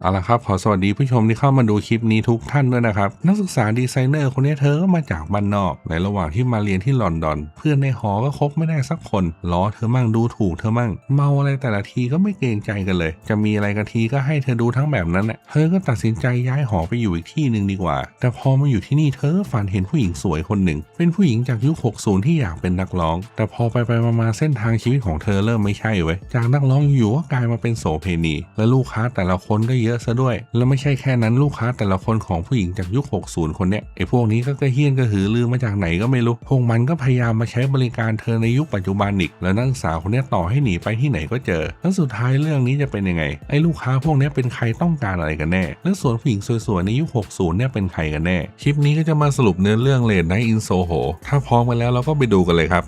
เอาละครับ ขอสวัสดีผู้ชมที่เข้ามาดูคลิปนี้ทุกท่านด้วยนะครับ นักศึกษาดีไซเนอร์คนนี้เธอก็มาจากบ้านนอก ในระหว่างที่มาเรียนที่ลอนดอน เพื่อนในหอก็คบไม่ได้สักคนล้อเธอมั่งดูถูกเธอมั่ง เมาอะไรแต่ละทีก็ไม่เกรงใจกันเลย จะมีอะไรกันทีก็ให้เธอดูทั้งแบบนั้นแหละเธอก็ตัดสินใจย้ายหอไปอยู่อีกที่หนึ่งดีกว่า แต่พอมาอยู่ที่นี่เธอก็ฝันเห็นผู้หญิงสวยคนหนึ่ง เป็นผู้หญิงจากยุค 60 ที่อยากเป็นนักร้อง แต่พอไปไปมาเส้นทางชีวิตของเธอเริ่มไม่ใช่เว้ยจากนักร้องอยู่ก็กลายมาเป็นโสเภณีและลูกค้าแต่ละคนก็เยอะซะด้วย แล้วไม่ใช่แค่นั้นลูกค้าแต่ละคนของผู้หญิงจากยุค 60 คนเนี้ยไอ้พวกนี้ก็กระเฮี้ยนกระหือรือมาจากไหนก็ไม่รู้ พวกมันก็พยายามมาใช้บริการเธอในยุคปัจจุบันอีก แล้วนักศึกษาคนเนี้ยต่อให้หนีไปที่ไหนก็เจอ แล้วสุดท้ายเรื่องนี้จะเป็นยังไง ไอ้ลูกค้าพวกนี้เป็นใครต้องการอะไรกันแน่ และส่วนผู้หญิงสวยๆในยุค 60 เนี่ยเป็นใครกันแน่ คลิปนี้ก็จะมาสรุปเนื้อเรื่องเลดไนอินโซโหถ้าพร้อมกันแล้วเราก็ไปดูกันเลยครับ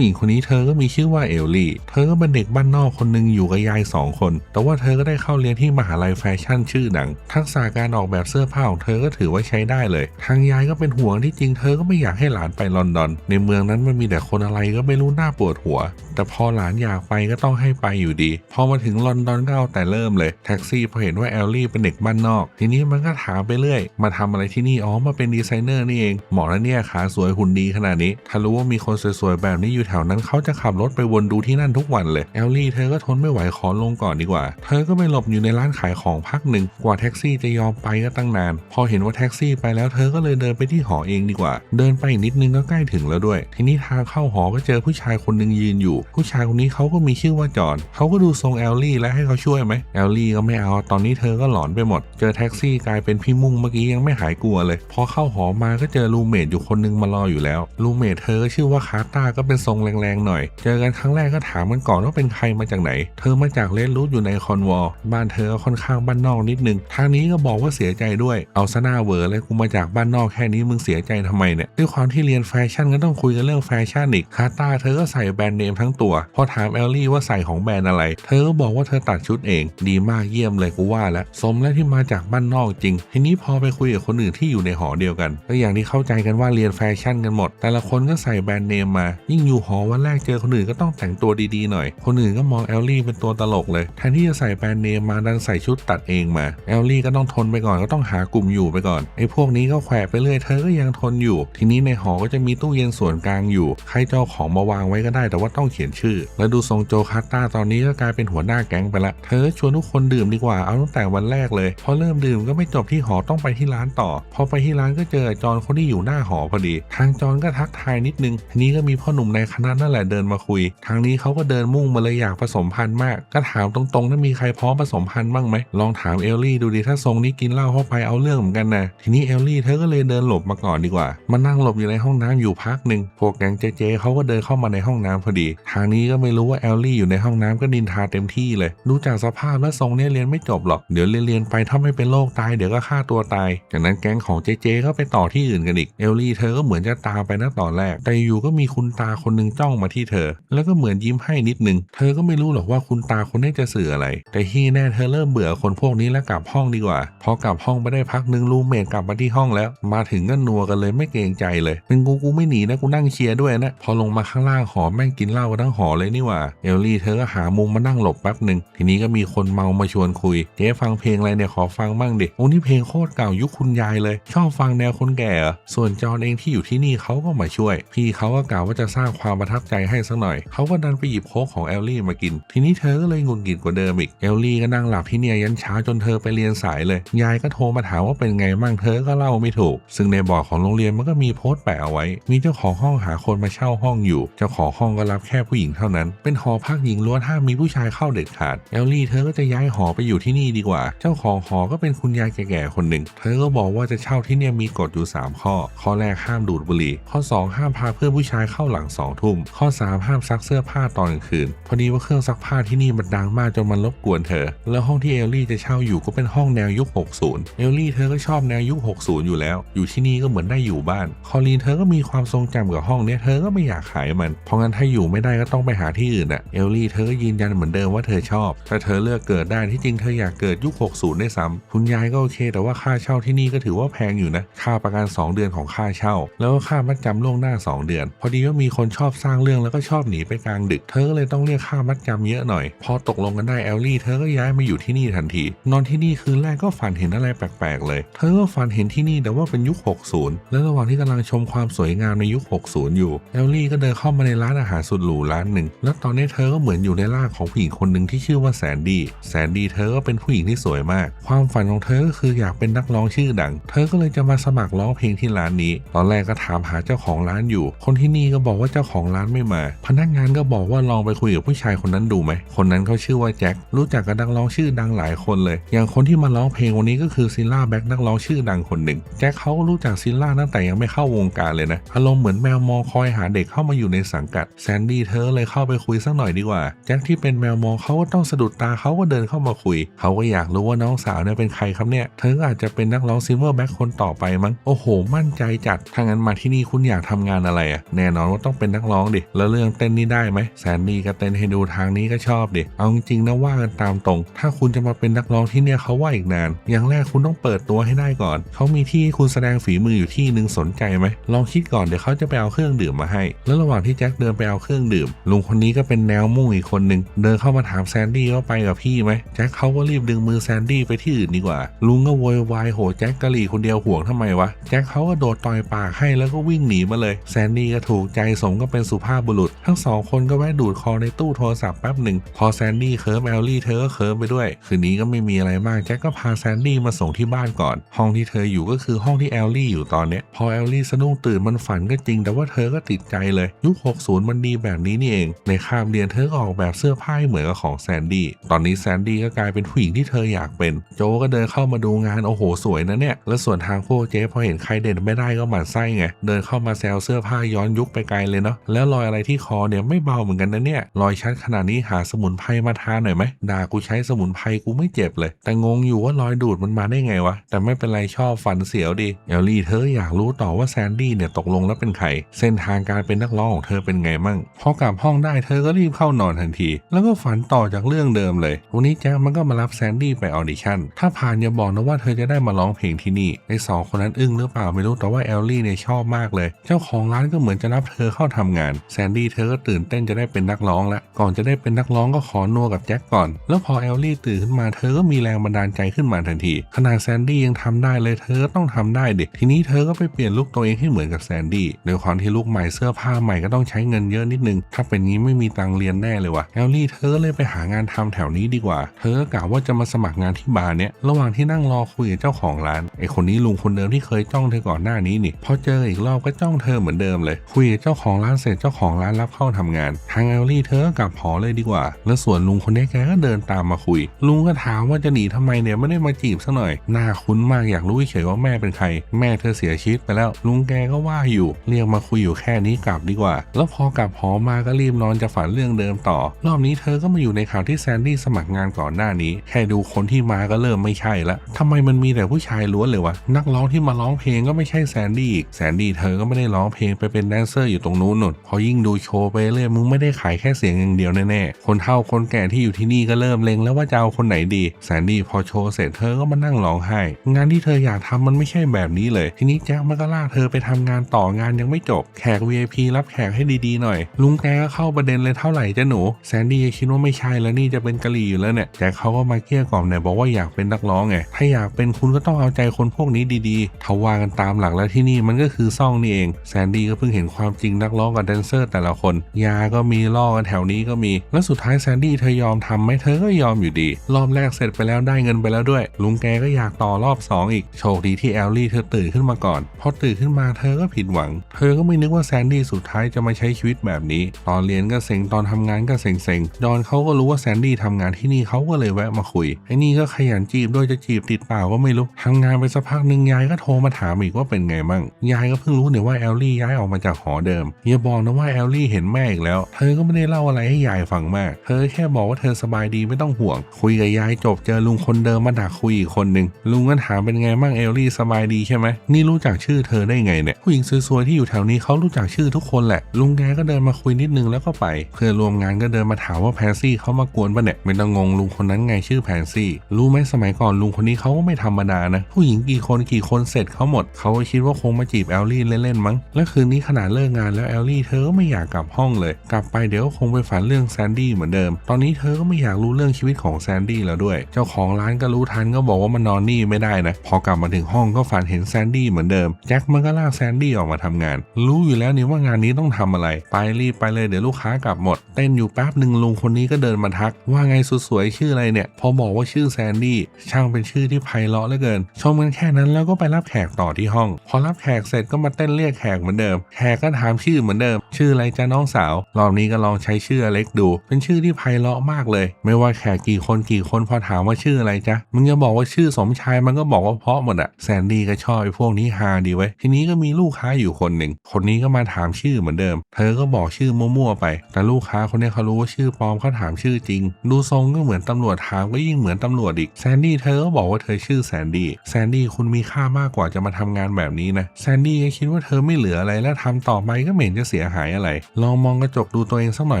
ผู้หญิงคนนี้เธอก็มีชื่อว่าเอลลี่ เธอก็เป็นเด็กบ้านนอกคนหนึ่งอยู่กับยายสองคน แต่ว่าเธอก็ได้เข้าเรียนที่มหาลัยแฟชั่นชื่อดัง ทักษะการออกแบบเสื้อผ้าของเธอก็ถือว่าใช้ได้เลย ทางยายก็เป็นห่วงที่จริงเธอก็ไม่อยากให้หลานไปลอนดอน ในเมืองนั้นมันมีแต่คนอะไรก็ไม่รู้น่าปวดหัว แต่พอหลานอยากไปก็ต้องให้ไปอยู่ดี พอมาถึงลอนดอนก็เอาแต่เริ่มเลย แท็กซี่พอเห็นว่าแอลลี่เป็นเด็กบ้านนอก ทีนี้มันก็ถามไปเรื่อยมาทำอะไรที่นี่อ๋อมาเป็นดีไซเนอร์นี่เองเหมาะแล้วเนี่ยขาสวยหุ่นดีขนาดนี้ถ้ารู้ว่ามีคนสวยๆแบบนี้อยู่ถวนั้นเขาจะขับรถไปวนดูที่นั่นทุกวันเลยแอลลี่เธอก็ทนไม่ไหวขอลงก่อนดีกว่า เธอก็ไปหลบอยู่ในร้านขายของพักหนึ่งกว่าแท็กซี่จะยอมไปก็ตั้งนาน พอเห็นว่าแท็กซี่ไปแล้วเธอก็เลยเดินไปที่หอเองดีกว่า เดินไปอีกนิดนึงก็ใกล้ถึงแล้วด้วย ทีนี้ทางเข้าหอก็เจอผู้ชายคนหนึ่งยืนอยู่ ผู้ชายคนนี้เขาก็มีชื่อว่าจอห์นเขาก็ดูทรงแอลลี่และให้เขาช่วยไหมแอลลี่ก็ไม่เอา ตอนนี้เธอก็หลอนไปหมด เจอแท็กซี่กลายเป็นพี่มุ่งเมื่อกี้ยังไม่หายกลัวเลย พอเข้าหอมาก็เจอรูเมทอยู่คนหนึงมารออยู่แล้วรูเมทเธอก็ชื่อว่าคาร์ตาก็เป็นทรงแรงๆหน่อย เจอกันครั้งแรกก็ถามกันก่อนว่าเป็นใครมาจากไหน เธอมาจากเลนรูทอยู่ในคอนวอลบ้านเธอค่อนข้างบ้านนอกนิดนึง ทางนี้ก็บอกว่าเสียใจด้วย เอาซะหน้าเวอร์เลยกูมาจากบ้านนอกแค่นี้มึงเสียใจทำไมเนี่ย ด้วยความที่เรียนแฟชั่นก็ต้องคุยกันเรื่องแฟชั่นอีกคาตาเธอก็ใส่แบรนด์เนมทั้งตัว พอถามแอลลี่ว่าใส่ของแบรนด์อะไร เธอก็บอกว่าเธอตัดชุดเอง ดีมากเยี่ยมเลยกูว่าแล้ว สมแล้วที่มาจากบ้านนอกจริง ทีนี้พอไปคุยกับคนอื่นที่อยู่ในหอเดียวกันก็อย่างที่เข้าใจกันว่าเรียนแฟชั่นกันหมด แต่ละคนก็ใส่แบรนด์เนมมา ยิ่งอยู่หอวันแรกเจอคนอื่นก็ต้องแต่งตัวดีๆหน่อย คนอื่นก็มองแอลลี่เป็นตัวตลกเลยแทนที่จะใส่แบรนด์เนมมาดันใส่ชุดตัดเองมาแอลลี่ก็ต้องทนไปก่อนก็ต้องหากลุ่มอยู่ไปก่อนไอ้พวกนี้ก็แขวะไปเรื่อยเธอก็ยังทนอยู่ ทีนี้ในหอก็จะมีตู้เย็นส่วนกลางอยู่ ใครเจะเอาของมาวางไว้ก็ได้แต่ว่าต้องเขียนชื่อ แล้วดูทรงโจคาต้าตอนนี้ก็กลายเป็นหัวหน้าแก๊งไปละเธอชวนทุกคนดื่มดีกว่าเอาตั้งแต่วันแรกเลยพอเริ่มดื่มก็ไม่จบที่หอต้องไปที่ร้านต่อ พอไปที่ร้านก็เจอจอนคนที่อยู่หน้าหอพอดี ทางจอนก็ทักทายนิดนึงทีนี้ก็มีพ่อหนุ่มในคณะนั่นแหละเดินมาคุย ทางนี้เขาก็เดินมุ่งมาเลยอยากผสมพันธุ์มาก ก็ถามตรงๆถ้ามีใครพร้อมผสมพันธุ์บ้างไหมลองถามเอลลี่ดูดิถ้าทรงนี้กินเหล้าเข้าไปเอาเรื่องเหมือนกันนะทีนี้เอลลี่เธอก็เลยเดินหลบมาก่อนดีกว่ามานั่งหลบอยู่ในห้องน้ำอยู่พักหนึ่งพวกแก๊งเจเจเขาก็เดินเข้ามาในห้องน้ำพอดี ทางนี้ก็ไม่รู้ว่าเอลลี่อยู่ในห้องน้ำก็ดินทาเต็มที่เลยดูจากสภาพและทรงเนี่ยเรียนไม่จบหรอกเดี๋ยวเรียนไปถ้าไม่เป็นโรคตายเดี๋ยวก็ฆ่าตัวตายจากนั้นแก๊งของเจเจก็ไปต่อที่อื่นกันอีกเอลลี่เธอก็เหมือนจะตามไปนะตอนแรก แต่อยู่ก็มีคุณตาคนนึงจ้องมาที่เธอ แล้วก็เหมือนยิ้มให้นิดนึง เธอก็ไม่รู้หรอกว่าคุณตาคนนี้จะสื่ออะไร แต่ที่แน่เธอเริ่มเบื่อคนพวกนี้แล้วกลับห้องดีกว่า พอกลับห้องไปได้พักหนึ่งรูเมทกลับมาที่ห้องแล้ว มาถึงก็นัวกันเลยไม่เกรงใจเลย เป็นกูกูไม่หนีนะกูนั่งเชียร์ด้วยนะ พอลงมาข้างล่างหอแม่งกินเหล้าทั้งหอเลยนี่หว่า เอลลี่เธอก็หามุมมานั่งหลบแป๊บหนึ่งทีนี้ก็มีคนเมามาชวนคุย เจ๊ฟังเพลงอะไรเนี่ยขอฟังบ้างดิโอ้นี่เพลงโคตรเก่ายุคคุณยายเลย ชอบฟังแนวคนแก่ส่วนจอนเองที่อยู่ที่นี่เขาก็มาช่วย พี่เขาก็กล่าวว่าจะสร้างความประทับใจให้สักหน่อย เขาก็ดันไปหยิบโค้กของแอลลี่มากิน ทีนี้เธอก็เลยงุดหงิดกว่าเดิมอีกเอลลี่ก็นั่งหลับที่เนี่ยยันเช้าจนเธอไปเรียนสายเลย ยายก็โทรมาถามว่าเป็นไงมั่งเธอก็เล่าไม่ถูก ซึ่งในบอร์ดของโรงเรียนมันก็มีโพสต์แปะเอาไว้ มีเจ้าของห้องหาคนมาเช่าห้องอยู่ เจ้าของห้องก็รับแค่ผู้หญิงเท่านั้น เป็นหอพักหญิงล้วนห้ามมีผู้ชายเข้าเด็ดขาดเอลลี่เธอก็จะย้ายหอไปอยู่ที่นี่ดีกว่า เจ้าของหอก็เป็นคุณยายแก่ๆคนหนึ่ง เธอก็บอกว่าจะเช่าที่เนี่ยมีกฎอยู่ 3 ข้อ ข้อแรกห้ามดูดบุหรี่ ข้อ 2 ห้ามพาเพื่อนผู้ชายเข้าหลัง2ทุ่ม ข้อ 3 ห้ามซักเสื้อผ้าตอนกลางคืน พอดีว่าเครื่องซักผ้าที่นี่มันดังมากจนมันรบกวนเธอ แล้วห้องที่เอลลี่จะเช่าอยู่ก็เป็นห้องแนวยุค 60 เอลลี่เธอก็ชอบแนวยุค 60 อยู่แล้ว อยู่ที่นี่ก็เหมือนได้อยู่บ้าน คอลีนเธอก็มีความทรงจำกับห้องเนี้ยเธอก็ไม่อยากขายมัน เพราะงั้นถ้าอยู่ไม่ได้ก็ต้องไปหาที่อื่นอะเอลลี่เธอก็ยืนยันเหมือนเดิมว่าเธอชอบแต่เธอเลือกเกิดได้ที่จริงเธออยากเกิดยุค 60 ได้ซ้ำคุณยายก็โอเค แต่ว่าค่าเช่าที่นี่ก็ถือว่าแพงอยู่นะ ค่าประกัน 2 เดือนของค่าเช่า แล้วก็ค่ามัดจำล่วงหน้า 2 เดือน พอดีว่ามีคนชอบอบสร้างเรื่องแล้วก็ชอบหนีไปกลางดึก เธอก็เลยต้องเรียกค่ามัดจำเยอะหน่อย พอตกลงกันได้แอลลี่เธอก็ย้ายมาอยู่ที่นี่ทันที นอนที่นี่คืนแรกก็ฝันเห็นอะไรแปลกๆเลย เธอก็ฝันเห็นที่นี่แต่ว่าเป็นยุค 60 และระหว่างที่กำลังชมความสวยงามในยุค 60 อยู่แอลลี่ก็เดินเข้ามาในร้านอาหารสุดหรูร้านหนึ่ง แล้วตอนนี้เธอก็เหมือนอยู่ในร่างของผู้หญิงคนหนึ่งที่ชื่อว่าแซนดีแซนดีเธอก็เป็นผู้หญิงที่สวยมาก ความฝันของเธอก็คืออยากเป็นนักร้องชื่อดัง เธอก็เลยจะมาสมัครร้องเพลงที่ร้านนี้ ตอนแรกก็ถามหาเจ้าของร้านอยู่ คนที่นี่ก็บอกว่าเจ้าของร้านไม่มา พนักงานก็บอกว่าลองไปคุยกับผู้ชายคนนั้นดูไหม คนนั้นเขาชื่อว่าแจ็ค รู้จักกับนักร้องชื่อดังหลายคนเลย อย่างคนที่มาร้องเพลงวันนี้ก็คือซิลล่าแบ็กนักร้องชื่อดังคนหนึ่ง แจ็คเขารู้จักซิลล่าตั้งแต่ยังไม่เข้าวงการเลยนะ อารมณ์เหมือนแมวมองคอยหาเด็กเข้ามาอยู่ในสังกัด แซนดี้เธอเลยเข้าไปคุยสักหน่อยดีกว่า แจ็คที่เป็นแมวมองเขาก็ต้องสะดุดตาเขาก็เดินเข้ามาคุย เขาก็อยากรู้ว่าน้องสาวเนี่ยเป็นใครครับเนี่ย เธออาจจะเป็นนักร้องซิลเวอร์แบ็คคนต่อไปมั้ง โอ้โห มั่นใจจัด ถ้างั้นมาที่นี่คุณอยากทำงานอะไรอะแน่นอนว่าต้องเป็นนักร้องดิ แล้วเรื่องเต้นนี่ได้ไหมแซนดี้ก็เต้นให้ดูทางนี้ก็ชอบดิเอาจริงๆนะว่ากันตามตรง ถ้าคุณจะมาเป็นนักร้องที่เนี่ยเขาว่าอีกนาน อย่างแรกคุณต้องเปิดตัวให้ได้ก่อน เขามีที่คุณแสดงฝีมืออยู่ที่หนึ่งสนใจไหมลองคิดก่อนเดี๋ยวเขาจะไปเอาเครื่องดื่มมาให้ แล้วระหว่างที่แจ็คเดินไปเอาเครื่องดื่มลุงคนนี้ก็เป็นแนวมุ่งอีกคนหนึ่งเดินเข้ามาถามแซนดี้ว่าไปกับพี่ไหมแจ็คเขาก็รีบดึงมือแซนดี้ไปที่อื่นดีกว่า ลุงก็โวยวายโหแจ็คกะหรี่คนเดียวห่วงทำไมวะแจ็คเขาก็โดดต่อยปากให้แล้วก็วิ่งหนีมาเลยแซนดี้ก็ถูกใจสมก็เป็นสุภาพบุรุษ ทั้งสองคนก็แวะดูดคอในตู้โทรศัพท์แป๊บหนึ่ง พอแซนดี้เคิร์ฟแอลลี่เธอก็เคิร์ฟไปด้วย คืนนี้ก็ไม่มีอะไรมากแจ็คก็พาแซนดี้มาส่งที่บ้านก่อน ห้องที่เธออยู่ก็คือห้องที่แอลลี่อยู่ตอนเนี้ยพอแอลลี่สะดุ้งตื่นมันฝันก็จริง แต่ว่าเธอก็ติดใจเลย ยุค 60 มันดีแบบนี้นี่เอง ในคาบเรียนเธอก็ออกแบบเสื้อผ้าเหมือนกับของแซนดี้ตอนนี้แซนดี้ก็กลายเป็นผู้หญิงที่เธออยากเป็น โจก็เดินเข้ามาดูงานโอ้โหสวยนะเนี่ยแล้วส่วนทางพวกเจ๊พอเห็นใครเด่นไม่ได้ก็หมั่นไส้ไงเดินเข้ามาแซวเสื้อผ้าย้อนยุคไปไกลเลยเนาะแล้วรอยอะไรที่คอเนี่ยไม่เบาเหมือนกันนะเนี่ยรอยชัดขนาดนี้หาสมุนไพรมาทาหน่อยไหมด่ากูใช้สมุนไพรกูไม่เจ็บเลย แต่งงอยู่ว่ารอยดูดมันมาได้ไงวะ แต่ไม่เป็นไรชอบฝันเสียวดีเอลลี่เธออยากรู้ต่อว่าแซนดี้เนี่ยตกลงแล้วเป็นใครเส้นทางการเป็นนักร้องของเธอเป็นไงมั่งพอกลับห้องได้เธอก็รีบเข้านอนทันที แล้วก็ฝันต่อจากเรื่องเดิมเลยวันนี้แจ็คมันก็มารับแซนดี้ไปออดิชั่นถ้าผ่านอย่าบอกนะว่าเธอจะได้มาร้องเพลงที่นี่ไอ้สองคนนั้นอึ้งหรือเปล่าไม่รู้แต่ว่าแอลลี่เนี่ยชอบมากเลย เจ้าของร้านก็เหมือนจะรับเธอเข้าทำงาน แซนดี้เธอก็ตื่นเต้นจะได้เป็นนักร้องแล้วก่อนจะได้เป็นนักร้องก็ขอนัวกับแจ็คก่อน แล้วพอแอลลี่ตื่นขึ้นมาเธอก็มีแรงบันดาลใจขึ้นมาทันที ขนาดแซนดี้ยังทำได้เลยเธอก็ต้องทำได้เด็กทีนี้เธอก็ไปเปลี่ยนลุคตัวเองให้เหมือนกับแซนดี้โดยความที่ลุคใหม่เสื้อผ้าใหม่ก็ต้องใช้เงินเยอะนิดนึง ถ้าเป็นงี้ไม่มีตังเรียนแน่เลยว่ะแอลลี่เธอก็เลยไปหางานทำแถวนี้ดีกว่า เธอก็กล่าวว่าจะมาสมัครงานที่บาร์เนี้ยระหว่างที่นั่งรอคุยกับเจ้าของร้านไอคนนี้ลุงคนเดิมที่เคยจ้องเธอก่อนหน้านี้นี่พอเจออีกรอบก็จ้องเธอเหมือนเดิมเลย คุยกับเจ้าของร้านเสร็จเจ้าของร้านรับเข้าทำงาน ทางแอลลี่เธอก็กลับหอเลยดีกว่า แล้วส่วนลุงคนนี้แกก็เดินตามมาคุย ลุงก็ถามว่าจะหนีทำไมเนี่ยไม่ได้มาจีบซะหน่อย หน้าคุ้นมากอยากรู้เฉยว่าแม่เป็นใคร แม่เธอเสียชีวิตไปแล้ว ลุงแกก็ว่าอยู่ เรียกมาคุยอยู่แค่นี้กลับดีกว่า แล้วพอกลับหอมาก็รีบนอนจะฝันเรื่องเดิมต่อ รอบนี้เธอก็มาอยู่ในข่าวที่แซนดี้สมัครงานก่อนหน้านี้ แค่ดูคนที่มาก็เริ่มไม่ใช่ละทำไมมันมีแต่ผู้ชายล้วนเลยวะ นักร้องที่มาร้องเพลงก็ไม่ใช่แซนดี้อีกแซนดี้เธอก็ไม่ได้ร้องเพลงไปเป็นแดนเซอร์อยู่ตรงนู้นนนพอยิ่งดูโชว์ไปเรื่อยมึงไม่ได้ขายแค่เสียงอย่างเดียวแน่ๆคนเฒ่าคนแก่ที่อยู่ที่นี่ก็เริ่มเลงแล้วว่าจะเอาคนไหนดีแซนดี้พอโชว์เสร็จเธอก็มานั่งร้องไห้งานที่เธออยากทำมันไม่ใช่แบบนี้เลย ทีนี้แจ็คมันก็ลากเธอไปทำงานต่องานยังไม่จบแขก VIP รับแขกให้ดีๆหน่อย ลุงแกก็เข้าประเด็นเลยเท่าไหร่จ้ะหนูแซนดี้คิดว่าไม่ใช่แล้วนี่จะเป็นกะหรี่อยู่แล้วเนี่ยแจ็คเขาก็มาเกลี้ยกล่อมเนี่ยบอกว่าอยากเป็นนักร้องไงถ้าอยากเป็นคุณก็ต้องเอาใจคนพวกนี้ดีๆเขาว่ากันตามหลักแล้วที่นี่มันก็คือซ่องนี่เองแซนดี้ก็เพิ่งเห็นความจริงนักร้องกับแดนเซอร์แต่ละคน ยาก็มีล่อกันแถวนี้ก็มี แล้วสุดท้ายแซนดี้เธอยอมทำไหมเธอก็ยอมอยู่ดี รอบแรกเสร็จไปแล้วได้เงินไปแล้วด้วย ลุงแกก็อยากต่อรอบ 2 อีก โชคดีที่แอลลี่เธอตื่นขึ้นมาก่อน พอตื่นขึ้นมาเธอก็ผิดหวัง เธอก็ไม่นึกว่าแซนดี้สุดท้ายจะมาใช้ชีวิตแบบนี้ ตอนเรียนก็เซ็งตอนทำงานก็เซ็งเซ็งๆดอนเขาก็รู้ว่าแซนดี้ทำงานที่นี่เขาก็เลยแวะมาคุยไอ้นี่ก็ขยันจีบด้วยจะจีบติดเปล่าก็ไม่รู้ทำงานไปสักพักหนึ่งยายก็โทรมาถามอีกว่าเป็นไงมั่งยายก็เพิ่งรู้เนี่ยว่าแอลลี่ย้ายออกมาจากหอเดิมอย่าบอกนะว่าแอลลี่เห็นแม่อีกแล้ว เธอก็ไม่ได้เล่าอะไรให้ยายฟังมาก เธอแค่บอกว่าเธอสบายดีไม่ต้องห่วง คุยกับยายจบเจอลุงคนเดิมมาดักคุยอีกคนหนึ่งลุงก็ถามเป็นไงมั่งแอลลี่สบายดีใช่ไหมนี่รู้จักชื่อเธอได้ไงเนี่ยผู้หญิงสวยๆที่อยู่แถวนี้เขารู้จักชื่อทุกคนแหละ ลุงแกก็เดินมาคุยนิดนึงแล้วก็ไป เพื่อนรวมงานก็เดินมาถามว่าแพนซี่เขามากวนปะเนี่ยไม่ต้องงงลุงคนนั้นไงชื่อแพนซี่ รู้ไหมสมัยก่อนลุงคนนี้เขาก็ไม่ธรรมดานะ ผู้หญิงกี่คนกี่คนเสร็จเขาหมดเขาคิดว่าคงมาจีบแอลลี่เล่นๆมั้ง และคืนนี้ขนาดเลิกงานแล้วแอลลี่เธอก็ไม่อยากกลับห้องเลย กลับไปเดี๋ยวก็คงไปฝันเรื่องแซนดี้เหมือนเดิม ตอนนี้เธอก็ไม่อยากรู้เรื่องชีวิตของแซนดี้แล้วด้วย เจ้าของร้านก็รู้ทันก็บอกว่ามันนอนนี่ไม่ได้นะ พอกลับมาถึงห้องก็ฝันเห็นแซนดี้เหมือนเดิม แจ็คมันก็ลากแซนดี้ออกมาทำงาน รู้อยู่แล้วนี่ว่างานนี้ต้องทำอะไร ไปรีบไปเลยเดี๋ยวลูกค้ากลับหมด เต้นอยู่แป๊บหนึ่งลุงคนนี้ก็เดินมาทัก ว่าไงสุดสวยชื่ออะไรเนี่ย พอบอกว่าชื่อแซนดี้ ช่างเป็นชื่อที่ไพเราะเหลือเกิน ชมกันแค่นั้นแล้วก็ไปรับแขกต่อที่ห้อง พอรับแขกเสร็จก็มาเต้นเรียกแขกเหมือนเดิม แขกก็ถามชื่อเหมือนเดิม ชื่ออะไรจ้าน้องสาวรอบนี้ก็ลองใช้ชื่ออเล็กดู เป็นชื่อที่ไพเราะมากเลย ไม่ว่าแขกกี่คนกี่คนพอถามว่าชื่ออะไรจ๊ะมึงจะบอกว่าชื่อสมชายมันก็บอกว่าเพาะหมดอะแซนดี้ก็ชอบไอ้พวกนี้ฮาดีไว้ ทีนี้ก็มีลูกค้าอยู่คนหนึ่ง คนนี้ก็มาถามชื่อเหมือนเดิม เธอก็บอกชื่อมั่วๆไป แต่ลูกค้าคนนี้เขารู้ว่าชื่อปลอมเขาถามชื่อจริง ดูทรงก็เหมือนตำรวจถามก็ยิ่งเหมือนตำรวจอีกแซนดี้เธอก็บอกว่าเธอชื่อแซนดี้แซนดี้คุณมีค่ามากกว่าจะมาทำงานแบบนี้นะแซนดี้ก็คิดว่าเธอไม่เหลืออะไรแล้วทำต่อไปก็เห็นจะเสียหายอะไร ลองมองกระจกดูตัวเองสักหน่อ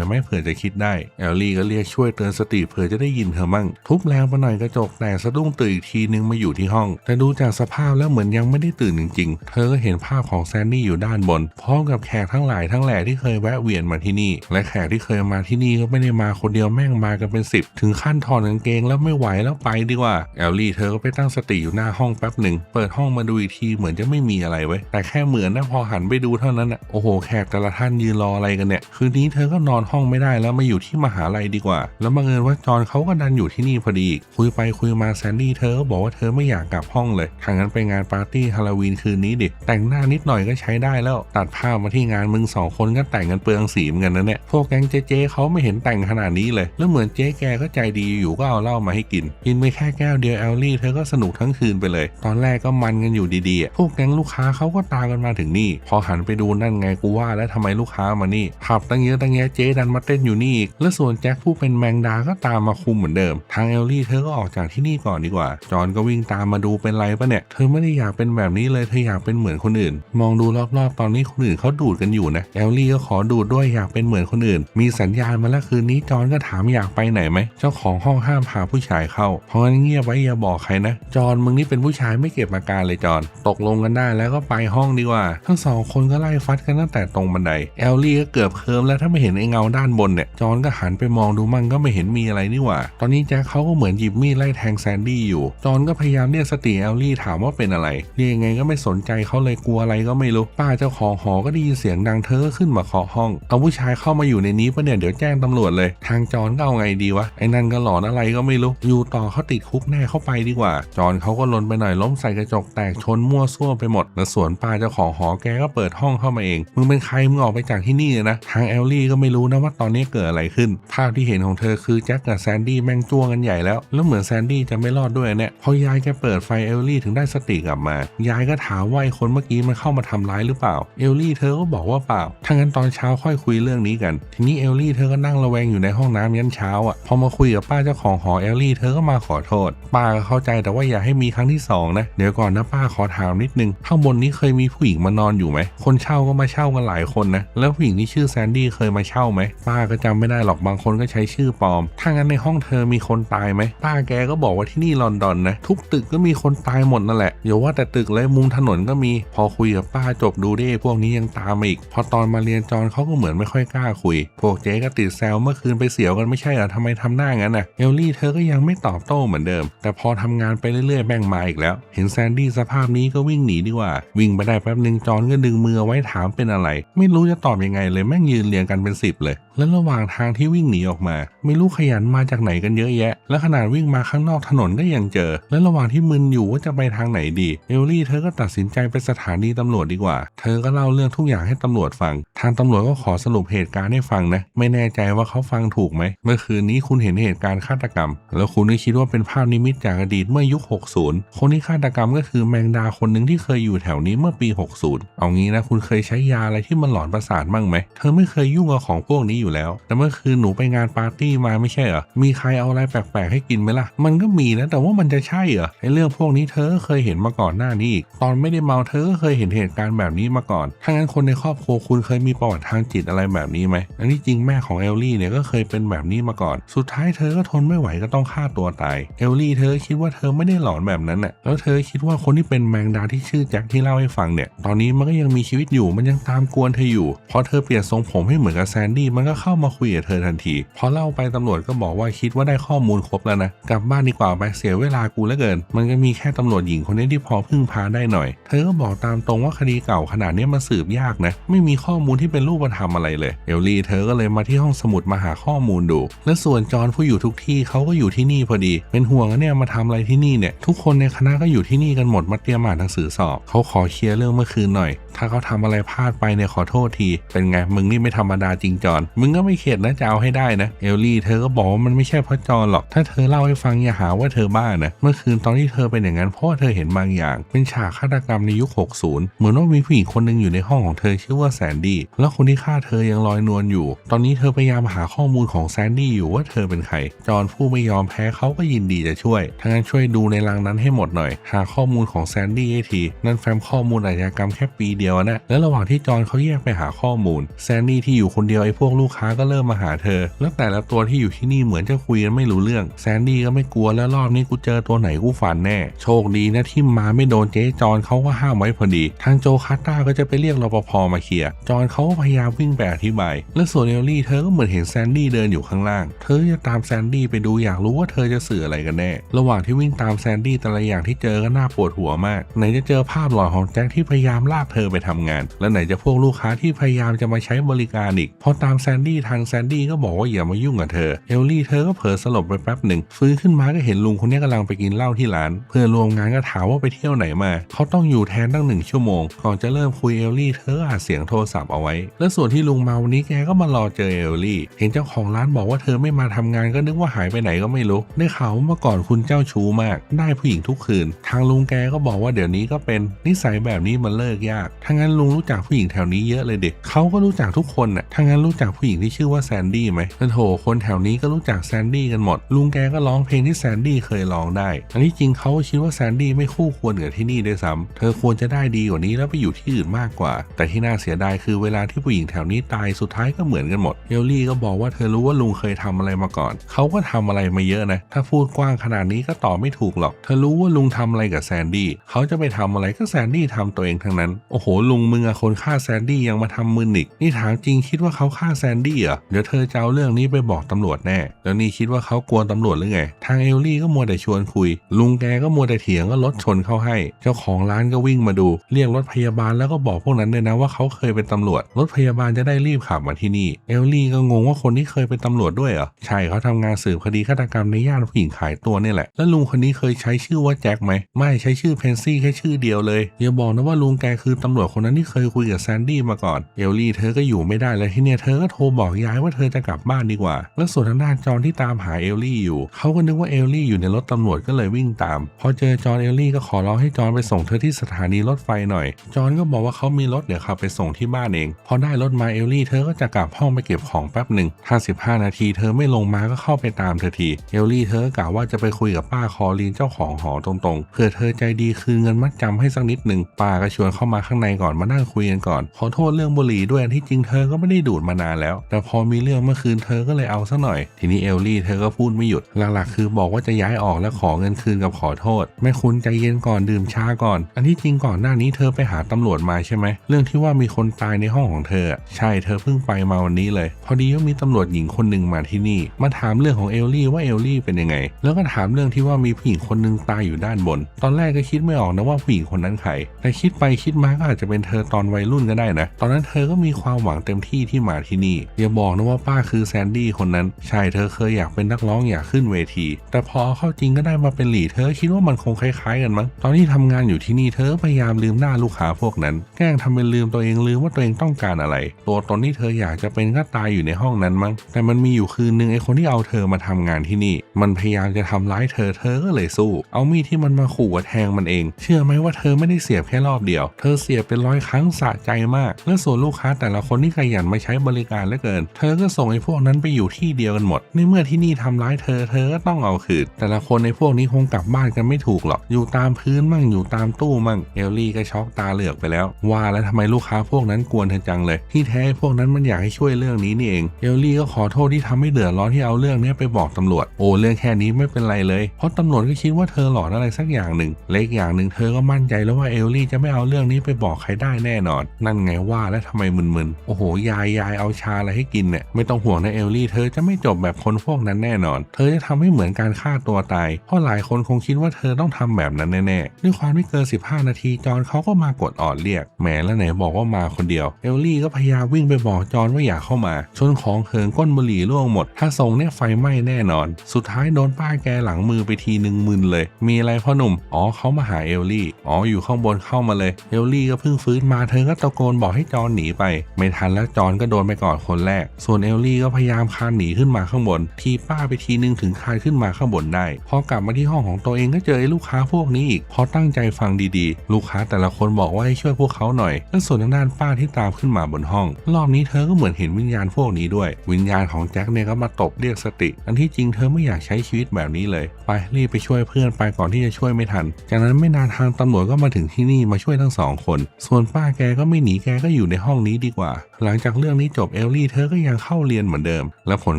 ยไหมเผื่อจะคิดได้ แอลลี่ก็เรียกช่วยเตือนสติเผื่อจะได้ยินเธอมั่ง ทุบแรงไปหน่อยกระจกแต่สะดุ้งตื่นอีกทีนึงมาอยู่ที่ห้อง แต่ดูจากสภาพแล้วเหมือนยังไม่ได้ตื่นจริงๆ เธอก็เห็นภาพของแซนดี้อยู่ด้านบน พร้อมกับแขกทั้งหลายทั้งแหล่ที่เคยแวะเวียนมาที่นี่ และแขกที่เคยมาที่นี่ก็ไม่ได้มาคนเดียวแม่งมากันเป็นสิบถึงขั้นถอดกางเกงแล้วไม่ไหวแล้วไปดีกว่า แอลลี่เธอก็ไปตั้งสติอยู่หน้าห้องแป๊บหนึ่ง เปิดห้องมาดูอีกทีเหมือนจะไม่มีอะไรไว้แต่แค่เหมือนนะพอหันไปดูเท่านั้นอะโอ้โหแขกแต่ละท่านยืนรออะไรกันเนี่ยคืนนี้เธอก็นอนห้องไม่ได้แล้วมาอยู่ที่มหาลัยดีกว่า แล้วบังเอิญว่าจอนเขาก็ดันอยู่ที่นี่พอดี คุยไปคุยมาแซนดี้เธอก็บอกว่าเธอไม่อยากกลับห้องเลยทางนั้นไปงานปาร์ตี้ฮาโลวีนคืนนี้ดิแต่งหน้านิดหน่อยก็ใช้ได้แล้ว ตัดภาพมาที่งานมึงสองคนก็แต่งกันเปลืองสีเหมือนกันนะเนี่ยพวกแก๊งเจ๊เจเขาไม่เห็นแต่งขนาดนี้เลย แล้วเหมือนเจ๊แกก็ใจดีอยู่ก็เอาเหล้ามาให้กิน กินไปแค่แก้วเดียวแอลลี่เธอก็สนุกทั้งคืนไปเลย ตอนแรกก็มันกันอยู่ดีๆ พวกแก๊งลูกค้าเขาก็ตามกันมาถึงนี่ พอหันไปดูนั่นไงกูว่าแล้วทำไมลูกค้ามานี่ผับตั้งเยอะตั้งแยะเจ๊ดันมาเต้นอยู่นี่อีก และส่วนแจ็คผู้เป็นแมงดาก็ตามมาคุมเหมือนเดิม ทางแอลลี่เธอก็ออกจากที่นี่ก่อนดีกว่า จอนก็วิ่งตามมาดูเป็นไรปะเนี่ย เธอไม่ได้อยากเป็นแบบนี้เลยเธออยากเป็นเหมือนคนอื่น มองดูรอบๆ ตอนนี้คนอื่นเขาดูดกันอยู่นะแอลลี่ก็ขอดูดด้วยอยากเป็นเหมือนคนอื่น มีสัญญาณมาแล้วคืนนี้จอนก็ถามอยากไปไหนไหมเจ้าของห้องห้ามพาผู้ชายเข้า เพราะงั้นเงียบไว้อย่าบอกใครนะ จอนมึงนี่เป็นผู้ชายไม่เก็บอาการเลยจอนตกลงกันได้แล้วก็ไปห้องดีกว่า ทั้งสองคนก็ไล่ฟัดกันตั้งแต่ตรงบันไดแอลลี่ก็เกือบเคิร์มแล้วถ้าไม่เห็นไอ้เงาด้านบนเนี่ยจอนก็หันไปมองดูมั่งก็ไม่เห็นมีอะไรนี่หว่า ตอนนี้แจ็คเขาก็เหมือนหยิบมีดไล่แทงแซนดี้อยู่ จอนก็พยายามเรียกสติแอลลี่ถามว่าเป็นอะไรเรียกยังไงก็ไม่สนใจเขาเลยกลัวอะไรก็ไม่รู้ ป้าเจ้าของหอก็ได้ยินเสียงดังเธอก็ขึ้นมาเคาะห้อง เอาผู้ชายเข้ามาอยู่ในนี้ปะเนี่ยเดี๋ยวแจ้งตำรวจเลย ทางจอนก็เอาไงดีวะไอ้นั่นก็หลอนอะไรก็ไม่รู้ อยู่ต่อเขาติดคุกแน่เข้าไปดีกว่า จอนเขาก็ลนไปหน่อยล้มใส่กระจกแตกชนมั่วซั่วไปหมดแล้วสวนป้าเจ้าของหอแกก็เปิดห้องเข้ามาเองมึงเป็นใครมึงออกไปจากที่นี่เลยนะทางแอลลี่ก็ไม่รู้นะว่าตอนนี้เกิดอะไรขึ้น ภาพที่เห็นของเธอคือแจ็คกับแซนดี้แม่งจ้วงกันใหญ่แล้ว แล้วเหมือนแซนดี้จะไม่รอดด้วยเนี่ยพอยายแกเปิดไฟเอลลี่ถึงได้สติกลับมา ยายก็ถามว่าไอ้คนเมื่อกี้มันเข้ามาทำร้ายหรือเปล่า เอลลี่เธอก็บอกว่าเปล่าถ้างั้นตอนเช้าค่อยคุยเรื่องนี้กัน ทีนี้เอลลี่เธอก็นั่งระแวงอยู่ในห้องน้ำยันเช้าอะ พอมาคุยกับป้าเจ้าของหอเอลลี่เธอก็มาขอโทษ ป้าก็เข้าใจแต่ว่าอย่าให้มีครั้งที่สองนะ เดี๋ยวก่อนนะป้าขอถามนิดนึง ข้างบนนี้เคยมีผู้หญิงมานอนอยู่ไหม คนเช่าก็มาเช่ากันหลายคนนะ แล้วผู้หญิงที่ชื่อแซนดี้เคยมาเช่าไหมป้าก็จำไม่ได้หรอกบางคนก็ใช้ชื่อปลอม ถ้างั้นในห้องเธอมีคนตายไหมป้าแกก็บอกว่าที่นี่ลอนดอนนะทุกตึกก็มีคนตายหมดนั่นแหละอย่าว่าแต่ตึกเลยมุมถนนก็มี พอคุยกับป้าจบดูได้พวกนี้ยังตามมาอีก พอตอนมาเรียนจอนเขาก็เหมือนไม่ค่อยกล้าคุย พวกเจ๊ก็ติดแซวเมื่อคืนไปเสียวกันไม่ใช่เหรอทำไมทำหน้างั้นน่ะเอลลี่เธอก็ยังไม่ตอบโต้เหมือนเดิม แต่พอทำงานไปเรื่อยๆแม่งมาอีกแล้ว เห็นแซนดี้สภาพนี้ก็วิ่งหนีดีกว่า วิ่งไปได้แป๊บหนึ่งจอนก็ดึงมือไว้ถามเป็นอะไร ไม่รู้จะตอบยังไงเลยแม่งยืนเรียงกันเป็นสิบเลย แล้วระหว่างทางที่วิ่งหนีออกมาไม่รู้ขยันมาจากไหนกันเยอะแยะ และขนาดวิ่งมาข้างนอกถนนก็ยังเจอ และระหว่างที่มึนอยู่ว่าจะไปทางไหนดี เอลลี่เธอก็ตัดสินใจไปสถานีตำรวจดีกว่า เธอก็เล่าเรื่องทุกอย่างให้ตำรวจฟัง ทางตำรวจก็ขอสรุปเหตุการณ์ให้ฟังนะ ไม่แน่ใจว่าเขาฟังถูกไหม เมื่อคืนนี้คุณเห็นเหตุการณ์ฆาตกรรม แล้วคุณก็คิดว่าเป็นภาพนิมิตจากอดีตเมื่อยุค 60 คนที่ฆาตกรรมก็คือแมงดาคนหนึ่งที่เคยอยู่แถวนี้เมื่อปี 60 เอางี้นะคุณเคยใช้ยาอะไรที่มันหลอนประสาทบ้างไหม เธอไม่เคยยุ่งกับของพวกนี้อยู่แล้ว แต่เมื่อคืนหนูไปงานปาร์ตี้มาไม่ใช่เหรอ มีใครเอาอะไรแปลกๆให้กินไหมล่ะ มันก็มีนะ แต่ว่ามันจะใช่เหรอไอ้เรื่องพวกนี้เธอก็เคยเห็นมาก่อนหน้านี้อีก ตอนไม่ได้เมาเธอก็เคยเห็นเหตุการณ์แบบนี้มาก่อน ถ้างั้นคนในครอบครัวคุณเคยมีประวัติทางจิตอะไรแบบนี้ไหม อันนี้จริงแม่ของเอลลี่เนี่ยก็เคยเป็นแบบนี้มาก่อน สุดท้ายเธอก็ทนไม่ไหวก็ต้องฆ่าตัวตาย เอลลี่เธอคิดว่าเธอไม่ได้หลอนแบบนั้นน่ะ แล้วเธอคิดว่าคนที่เป็นแมงดาที่ชื่อแจ็คที่เล่าให้ฟังเนี่ย ตอนนี้มันก็ยังมีชีวิตอยู่ มันยังตามกวนเธธออยู่ พอเธอเปลี่ยนทรงผมให้เหมือนกับแซนดี้ มันก็เข้ามาคุยกับเธอทันที พอเล่าไปตำรวจก็บอกว่าคิดว่าได้ข้อมูลครบแล้วนะกลับบ้านดีกว่าไปเสียเวลากูเหลือเกิน มันก็มีแค่ตำรวจหญิงคนนี้ที่พอพึ่งพาได้หน่อย เธอก็บอกตามตรงว่าคดีเก่าขนาดนี้มันสืบยากนะ ไม่มีข้อมูลที่เป็นรูปธรรมอะไรเลยเอลลี่เธอก็เลยมาที่ห้องสมุดมาหาข้อมูลดู และส่วนจอห์นผู้อยู่ทุกที่เขาก็อยู่ที่นี่พอดี เป็นห่วงอะเนี่ยมาทำอะไรที่นี่เนี่ย ทุกคนในคณะก็อยู่ที่นี่กันหมดมาเตรียมอ่านหนังสือสอบเขาขอเคลียร์เรื่องเมื่อคืนหน่อย ถ้าเขาทำอะไรพลาดไปเนี่ยขอโทษที เป็นไง มึงนี่ไม่ธรรมดาจริงจอน มึงก็ไม่เข็ดนะจะเอาให้ได้นะ เอลลี่เธอก็บอกว่ามันไม่ใช่เพราะจอนหรอก ถ้าเธอเล่าให้ฟังอย่าหาว่าเธอบ้านะ เมื่อคืนตอนที่เธอเป็นอย่างนั้นเพราะเธอเห็นบางอย่าง เป็นฉากฆาตกรรมในยุค 60 เหมือนว่ามีผู้หญิงคนหนึ่งอยู่ในห้องของเธอชื่อว่าแซนดี้ แล้วคนที่ฆ่าเธอยังลอยนวลอยู่ ตอนนี้เธอพยายามหาข้อมูลของแซนดี้อยู่ว่าเธอเป็นใคร จอนผู้ไม่ยอมแพ้เขาก็ยินดีจะช่วยทั้งนั้นช่วยดูในรังนั้นให้หมดหน่อย หาข้อมูลของแซนดี้ให้ที นั่นแฟ้มข้อมูลอาชญากรรมแค่ปีเดียวนะแล้วระหว่างที่จอนเขาแยกไปหาข้อมูลแซนดี้ที่อยู่คนเดียวไอ้พวกลูกค้าก็เริ่มมาหาเธอ แล้วแต่ละตัวที่อยู่ที่นี่เหมือนจะคุยกันไม่รู้เรื่องแซนดี้ก็ไม่กลัวแล้วรอบนี้กูเจอตัวไหนกูฝันแน่ โชคดีนะที่มาไม่โดนเจ๊จอนเขาก็ห้ามไว้พอดี ทางโจคาต้าก็จะไปเรียกรปภมาเคลียร์จอนเขาก็พยายามวิ่งไปอธิบาย และส่วนเอลลี่เธอก็เหมือนเห็นแซนดี้เดินอยู่ข้างล่าง เธอจะตามแซนดี้ไปดูอยากรู้ว่าเธอจะสื่ออะไรกันแน่ ระหว่างที่วิ่งตามแซนดี้แต่ละอย่างที่เจอก็น่าปวดหัวมากไหนจะเจอภาพหลอนของแจ็คที่พยายามลากเธอไปทำงาน และไหนจะพวกลูกค้าที่พยายามจะมาใช้บริการอีก พอตามแซนดี้ทันแซนดี้ก็บอกว่าอย่ามายุ่งกับเธอ เอลลี่เธอก็เผลอสลบไปแป๊บหนึ่งฟื้นขึ้นมาก็เห็นลุงคนนี้กำลังไปกินเหล้าที่ร้าน เพื่อนรวมงานก็ถามว่าไปเที่ยวไหนมา เขาต้องอยู่แทนตั้งหนึ่งชั่วโมง ก่อนจะเริ่มคุยเอลลี่เธอก็อัดเสียงโทรศัพท์เอาไว้ และส่วนที่ลุงมาวันนี้แกก็มารอเจอเอลลี่ เห็นเจ้าของร้านบอกว่าเธอไม่มาทำงานก็นึกว่าหายไปไหนก็ไม่รู้ ได้ข่าวเมื่อก่อนคุณเจ้าชู้มาก ได้ผู้หญิงทุกคืน ทางลุงแกก็บอกว่าเดี๋ยวนี้ก็เป็นนิสัยแบบนี้มันเลิกยากถ้างั้นลุงรู้จักผู้หญิงแถวนี้เยอะเลยเด็กเขาก็รู้จักทุกคนน่ะถ้างั้นรู้จักผู้หญิงที่ชื่อว่าแซนดี้ไหมนั่นโถคนแถวนี้ก็รู้จักแซนดี้กันหมด ลุงแกก็ร้องเพลงที่แซนดี้เคยร้องได้ อันที่จริงเขาคิดว่าแซนดี้ไม่คู่ควรกับที่นี่ด้วยซ้ำเธอควรจะได้ดีกว่านี้แล้วไปอยู่ที่อื่นมากกว่า แต่ที่น่าเสียดายคือเวลาที่ผู้หญิงแถวนี้ตายสุดท้ายก็เหมือนกันหมดเอลลี่ก็บอกว่าเธอรู้ว่าลุงเคยทำอะไรมาก่อน เขาก็ทำอะไรมาเยอะนะ ถ้าพูดกว้างขนาดนี้ก็ตอบไม่ถูกหรอก เธอรู้ว่าลุงทำอะไรกับแซนดี้ เขาจะไปทำอะไรก็แซนดี้ทำตัวเองทั้งนั้น โอ้โหลุงมึงอะคนฆ่าแซนดี้ยังมาทำมึนอีกนี่ถามจริงคิดว่าเขาฆ่าแซนดี้เหรอเดี๋ยวเธอจะเอาเรื่องนี้ไปบอกตำรวจแน่ แล้วนี่คิดว่าเขากลัวตำรวจหรือไง ทางเอลลี่ก็มัวแต่ชวนคุย ลุงแกก็มัวแต่เถียงก็รถชนเข้าให้ เจ้าของร้านก็วิ่งมาดู เรียกรถพยาบาลแล้วก็บอกพวกนั้นเลยนะว่าเขาเคยเป็นตำรวจ รถพยาบาลจะได้รีบขับมาที่นี่ เอลลี่ก็งงว่าคนที่เคยเป็นตำรวจด้วยเหรอ ใช่เขาทำงานสืบคดีฆาตกรรมในย่านผู้หญิงขายตัวนี่แหละ แล้วลุงคนนี้เคยใช้ชื่อว่าแจ็คไหม ไม่ใช้ชื่อเพนซี่แค่ชื่อเดียวเลย อย่าบอกนะว่าลุงแกคือตำรวจคนนั้นที่เคยคุยกับแซนดี้มาก่อน เอลลี่เธอก็อยู่ไม่ได้แล้วที่เนี่ยเธอก็โทรบอกย้ายว่าเธอจะกลับบ้านดีกว่า แล้วส่วนทางด้านจอห์นที่ตามหาเอลลี่อยู่ เขาก็นึกว่าเอลลี่อยู่ในรถตำรวจก็เลยวิ่งตาม พอเจอจอห์นเอลลี่ก็ขอร้องให้จอห์นไปส่งเธอที่สถานีรถไฟหน่อย จอห์นก็บอกว่าเขามีรถเดี๋ยวขับไปส่งที่บ้านเอง พอได้รถมาเอลลี่เธอก็จะกลับห้องไปเก็บของแป๊บหนึ่ง55นาที เธอไม่ลงมาก็เข้าไปตามเธอที เอลลี่เธอกล่าวว่าจะไปคุยกับป้าคอลีนเจ้าของหอตรงๆ เพื่อเธอใจดีคืนเงินมัดจำให้สักนิดหนึ่งป้าก็ชวนเข้ามาข้างในก่อนมานั่งคุยกันก่อน ขอโทษเรื่องบุหรี่ด้วยที่จริงเธอก็ไม่ได้ดูดมานานแล้ว แต่พอมีเรื่องเมื่อคืนเธอก็เลยเอาซะหน่อย ทีนี้เอลลี่เธอก็พูดไม่หยุดหลักๆคือบอกว่าจะย้ายออกและขอเงินคืนกับขอโทษแม่คุณใจเย็นก่อนดื่มชาก่อน อันที่จริงก่อนหน้านี้เธอไปหาตำรวจมาใช่ไหมเรื่องที่ว่ามีคนตายในห้องของเธอ ใช่เธอเพิ่งไปมาวันนี้เลย พอดีว่ามีตำรวจหญิงคนหนึ่งมาที่นี่ มาถามเรื่องของเอลลี่ว่าเอลลี่เป็นยังไง แล้วก็ถามเรื่องที่ว่ามีผู้หญิงคนหนึ่งตายอยู่ด้านบน ตอนแรกก็คิดไม่ออกนะว่าผู้หญิงคนนั้นใครแต่คิดไปคิดมาก็อาจจะเป็นเธอตอนวัยรุ่นก็ได้นะ ตอนนั้นเธอก็มีความหวังเต็มที่ที่มาที่นี่ อย่าบอกนะว่าป้าคือแซนดี้คนนั้น ใช่เธอเคยอยากเป็นนักร้องอยากขึ้นเวที แต่พอเข้าจริงก็ได้มาเป็นหลีเธอคิดว่ามันคงคล้ายๆกันมั้ง ตอนที่ทำงานอยู่ที่นี่เธอพยายามลืมหน้าลูกค้าพวกนั้น แกล้งทำเป็นลืมตัวเองลืมว่าตัวเองต้องการอะไร ตัวตนที่เธออยากจะเป็นก็ตายอยู่ในห้องนั้นมั้ง แต่มันมีอยู่คืนนึงไอ้คนที่เอาเธอมาทำงานที่นี่ มันพยายามจะทำร้ายเธอ เธอก็เลยสู้ เอามีดที่มันมาขู่แทงมันเอง เชื่อไหมว่าเธอไม่ได้เสียบแค่รอบเดียว เธอเสียบเป็นร้อยครั้งสะใจมาก และส่วนลูกค้าแต่ละคนที่ขยันมาใช้บริการเหลือเกิน เธอก็ส่งไอ้พวกนั้นไปอยู่ที่เดียวกันหมด ในเมื่อที่นี่ทำร้ายเธอ เธอก็ต้องเอาคืน แต่ละคนในพวกนี้คงกลับบ้านกันไม่ถูกหรอก อยู่ตามพื้นมั่ง อยู่ตามตู้มั่ง เอลลี่ก็ช็อกตาเหลือกไปแล้ว ว่าแล้วทำไมลูกค้าพวกนั้นกวนเธอจังเลย ที่แท้พวกนั้นมันอยากให้ช่วยเรื่องนี้นี่เอง เอลลี่ก็ขอโทษที่ทำให้เดือดร้อนที่เอาเรื่องนี้ไปบอกตำรวจ โอ้เรื่องแค่นี้ไม่เป็นไรเลย เพราะตำรวจก็คิดว่าเธอหลอนอะไรสักอย่างหนึ่ง เล็กอย่างหนึ่งเธอก็มั่นใจแล้วว่าเอลลี่จะไม่เอาเรื่องนี้ไปบอกใครได้แน่นอน นั่นไงว่าแล้วทำไมมึนๆ โอ้โห ยายยายเอาชาอะไรให้กินเนี่ย ไม่ต้องห่วงนะเอลลี่ เธอจะไม่จบแบบคนพวกนั้นแน่นอน เธอจะทำให้เหมือนการฆ่าตัวตาย เพราะหลายคนคงคิดว่าเธอต้องทำแบบนั้นแน่ๆ ด้วยความไม่เกิน 15 นาทีจอนเขาก็มากดออดเรียก แหมแล้วไหนบอกว่ามาคนเดียว เอลลี่ก็พยายามวิ่งไปบอกจอนว่าอย่าเข้ามา ชนของเหิงก้นบุหรี่ร่วงหมด ถ้าทรงเนี่ยไฟไหม้แน่นอน สุดท้ายโดนป้าแกหลังมือไปทีหนึ่งมึนเลย มีอะไรพ่อหนุ่ม อ๋อเขามาหาเอลลี่ อ๋ออยู่ข้างบนเข้ามาเลย เอลลี่ก็เพิ่งฟื้นมาเธอก็ตะโกนบอกให้จอนหนีไป ไม่ทันแล้วจอนก็โดนไปก่อนคนแรก ส่วนเอลลี่ก็พยายามคานหนีขึ้นมาข้างบน ทีป้าไปทีนึงถึงคานขึ้นมาข้างบนได้ พอกลับมาที่ห้องของตัวเองก็เจอไอ้ลูกค้าพวกนี้อีก พอตั้งใจฟังดีๆ ลูกค้าแต่ละคนบอกว่าให้ช่วยพวกเขาหน่อยแล้วส่วนทางด้านป้าที่ตามขึ้นมาบนห้อง รอบนี้เธอก็เหมือนเห็นวิญญาณพวกนี้ด้วย วิญญาณของแจ็คเนี่ยก็มาตบเรียกสติ อันที่จริงเธอไม่อยากใช้ชีวิตแบบนี้เลย ไปรีบไปช่วยเพื่อนไปก่อนที่จะช่วยไม่ทัน จากนั้นไม่นานทางตำรวจก็มาถึงที่นี่มาช่วยทั้งสองคนส่วนป้าแกก็ไม่หนีแกก็อยู่ในห้องนี้ดีกว่า หลังจากเรื่องนี้จบเอลลี่เธอก็ยังเข้าเรียนเหมือนเดิม และผล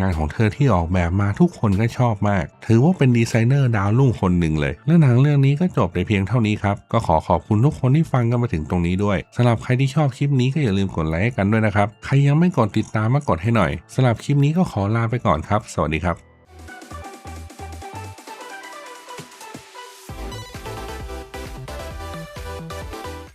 งานของเธอที่ออกแบบมาทุกคนก็ชอบมาก ถือว่าเป็นดีไซเนอร์ดาวรุ่งคนหนึ่งเลย และหนังเรื่องนี้ก็จบในเพียงเท่านี้ครับ ก็ขอขอบคุณทุกคนที่ฟังกันมาถึงตรงนี้ด้วยสำหรับใครที่ชอบคลิปนี้ก็อย่าลืมกดไลค์ให้กันด้วยนะครับ ใครยังไม่กดติดตามมากดให้หน่อยสำหรับคลิปนี้ก็ขอลาไปก่อนครับ สวัสดีครับ